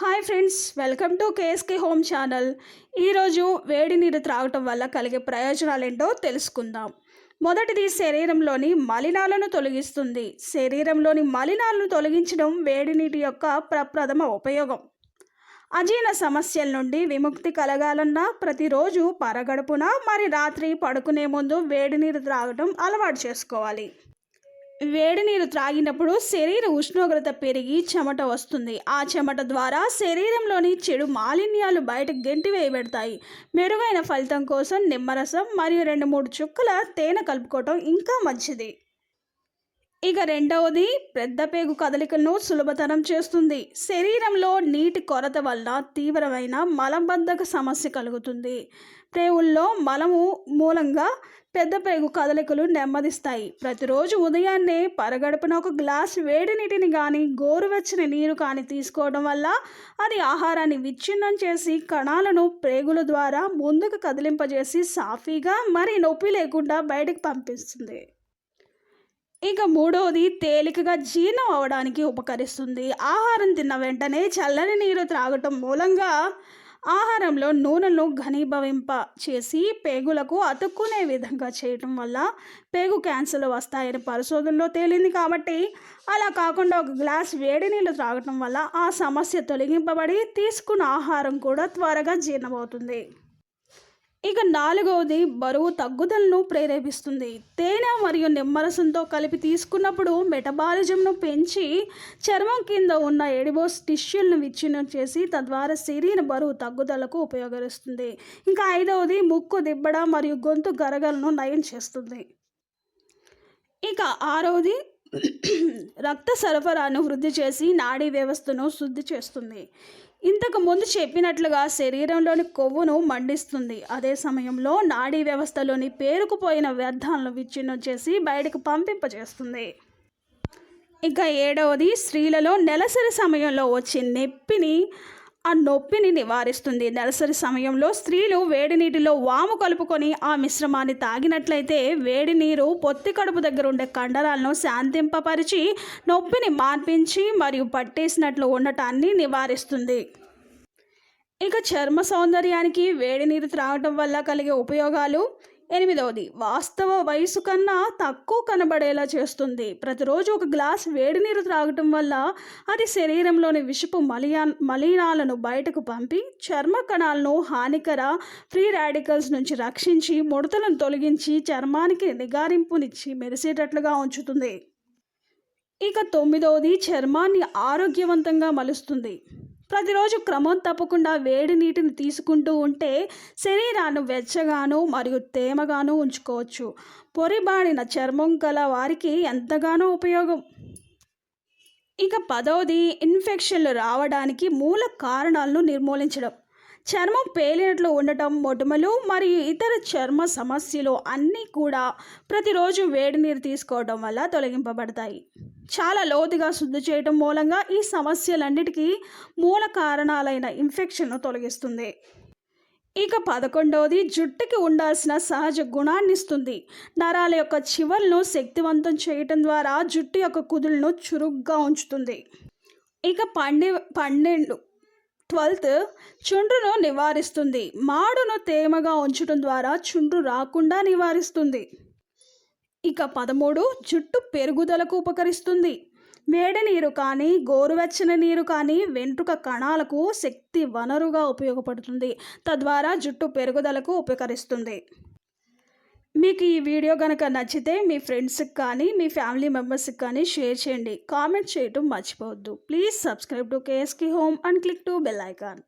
Hi friends welcome to KSK home channel. ఈరోజు వేడి నీరు త్రాగటం వల్ల కలిగే ప్రయోజనాలు ఏంటో తెలుసుకుందాం. మొదటిది శరీరంలోని మలినాలను తొలగిస్తుంది. శరీరంలోని మలినాలను తొలగించడం వేడి నీటి యొక్క ప్రప్రథమ ఉపయోగం. అజీర్ణ సమస్యల నుండి విముక్తి కలగాలన్నా ప్రతిరోజు పరగడుపున మరి రాత్రి పడుకునే ముందు వేడి నీరు త్రాగటం అలవాటు చేసుకోవాలి. వేడి నీరు త్రాగినప్పుడు శరీర ఉష్ణోగ్రత పెరిగి చెమట వస్తుంది. ఆ చెమట ద్వారా శరీరంలోని చెడు మాలిన్యాలు బయటకు గెంటి వేయబెడతాయి. మెరుగైన ఫలితం కోసం నిమ్మరసం మరియు రెండు మూడు చుక్కల తేనె కలుపుకోవటం ఇంకా మంచిది. ఇక రెండవది పెద్దపేగు కదలికను కదలికలను సులభతరం చేస్తుంది. శరీరంలో నీటి కొరత వల్ల తీవ్రమైన మలబద్ధక సమస్య కలుగుతుంది. ప్రేవుల్లో మలము మూలంగా పెద్దపేగు కదలికలు నెమ్మదిస్తాయి. ప్రతిరోజు ఉదయాన్నే పరగడుపున ఒక గ్లాస్ వేడి నీటిని కానీ గోరువెచ్చని నీరు కానీ తీసుకోవడం వల్ల అది ఆహారాన్ని విచ్ఛిన్నం చేసి కణాలను ప్రేగుల ద్వారా ముందుకు కదిలింపజేసి సాఫీగా మరి నొప్పి లేకుండా బయటకు పంపిస్తుంది. ఇక మూడవది తేలికగా జీర్ణం అవడానికి ఉపకరిస్తుంది. ఆహారం తిన్న వెంటనే చల్లని నీరు త్రాగటం మూలంగా ఆహారంలో నూనెను ఘనీభవింప చేసి పేగులకు అతుక్కునే విధంగా చేయటం వల్ల పేగు క్యాన్సర్లు వస్తాయని పరిశోధనలో తేలింది కాబట్టి అలా కాకుండా ఒక గ్లాస్ వేడి నీళ్ళు త్రాగటం వల్ల ఆ సమస్య తొలగింపబడి తీసుకున్న ఆహారం కూడా త్వరగా జీర్ణమవుతుంది. ఇక నాలుగవది బరువు తగ్గుదలను ప్రేరేపిస్తుంది. తేనె మరియు నిమ్మరసంతో కలిపి తీసుకున్నప్పుడు మెటబాలిజంను పెంచి చర్మం కింద ఉన్న ఎడిబోస్ టిష్యూలను విచ్ఛిన్నం చేసి తద్వారా శరీర బరువు తగ్గుదలకు ఉపయోగిస్తుంది ఇంకా ఐదవది ముక్కు దిబ్బడ మరియు గొంతు గరగలను నయం చేస్తుంది. ఇక ఆరవది రక్త సరఫరాను వృద్ధి చేసి నాడీ వ్యవస్థను శుద్ధి చేస్తుంది. ఇంతకు ముందు చెప్పినట్లుగా శరీరంలోని కొవ్వును మండిస్తుంది. అదే సమయంలో నాడీ వ్యవస్థలోని పేరుకుపోయిన వ్యర్థాలను విచ్ఛిన్నం చేసి బయటకు పంపింపజేస్తుంది. ఇంకా ఏడవది స్త్రీలలో నెలసరి సమయంలో వచ్చే నొప్పిని ఆ నొప్పిని నివారిస్తుంది. నెలసరి సమయంలో స్త్రీలు వేడి నీటిలో వాము కలుపుకొని ఆ మిశ్రమాన్ని తాగినట్లయితే వేడి నీరు పొత్తి కడుపు దగ్గర ఉండే కండరాలను శాంతింపపరిచి నొప్పిని మార్పించి మరియు పట్టేసినట్లు ఉండటాన్ని నివారిస్తుంది. ఇక చర్మ సౌందర్యానికి వేడి నీరు త్రాగటం వల్ల కలిగే ఉపయోగాలు ఎనిమిదవది వాస్తవ వయసు కన్నా తక్కువ కనబడేలా చేస్తుంది. ప్రతిరోజు ఒక గ్లాస్ వేడి నీరు త్రాగటం వల్ల అది శరీరంలోని విషపు మలియా మలినాలను బయటకు పంపి చర్మ కణాలను హానికర ఫ్రీ రాడికల్స్ నుంచి రక్షించి ముడతలను తొలగించి చర్మానికి నిగారింపునిచ్చి మెరిసేటట్లుగా ఉంచుతుంది. ఇక తొమ్మిదవది చర్మాన్ని ఆరోగ్యవంతంగా మలుస్తుంది. ప్రతిరోజు క్రమం తప్పకుండా వేడి నీటిని తీసుకుంటూ ఉంటే శరీరాన్ని వెచ్చగాను మరియు తేమగాను ఉంచుకోవచ్చు. పొరిబాడిన చర్మం గల వారికి ఎంతగానో ఉపయోగం. ఇక పదవది ఇన్ఫెక్షన్లు రావడానికి మూల కారణాలను నిర్మూలించడం. చర్మం పేలినట్లు ఉండటం మొటిమలు మరియు ఇతర చర్మ సమస్యలు అన్నీ కూడా ప్రతిరోజు వేడి నీరు తీసుకోవడం వల్ల తొలగింపబడతాయి. చాలా లోతుగా శుద్ధి చేయడం మూలంగా ఈ సమస్యలన్నిటికీ మూల కారణాలైన ఇన్ఫెక్షన్ను తొలగిస్తుంది. ఇక పదకొండవది జుట్టుకి ఉండాల్సిన సహజ గుణాన్ని ఇస్తుంది. నరాల యొక్క చివలను శక్తివంతం చేయటం ద్వారా జుట్టు యొక్క కుదులను చురుగ్గా ఉంచుతుంది. ఇక పన్నె పన్నెండు ట్వెల్త్ చుండ్రును నివారిస్తుంది. మాడును తేమగా ఉంచడం ద్వారా చుండ్రు రాకుండా నివారిస్తుంది. ఇక పదమూడు జుట్టు పెరుగుదలకు ఉపకరిస్తుంది. వేడి నీరు కానీ గోరువెచ్చని నీరు కానీ వెంట్రుక కణాలకు శక్తి వనరుగా ఉపయోగపడుతుంది. తద్వారా జుట్టు పెరుగుదలకు ఉపకరిస్తుంది. మీకు ఈ వీడియో కనుక నచ్చితే మీ ఫ్రెండ్స్కి కానీ మీ ఫ్యామిలీ మెంబర్స్కి కానీ షేర్ చేయండి. కామెంట్ చేయటం మర్చిపోవద్దు. Please subscribe to KSK home and click to bell icon.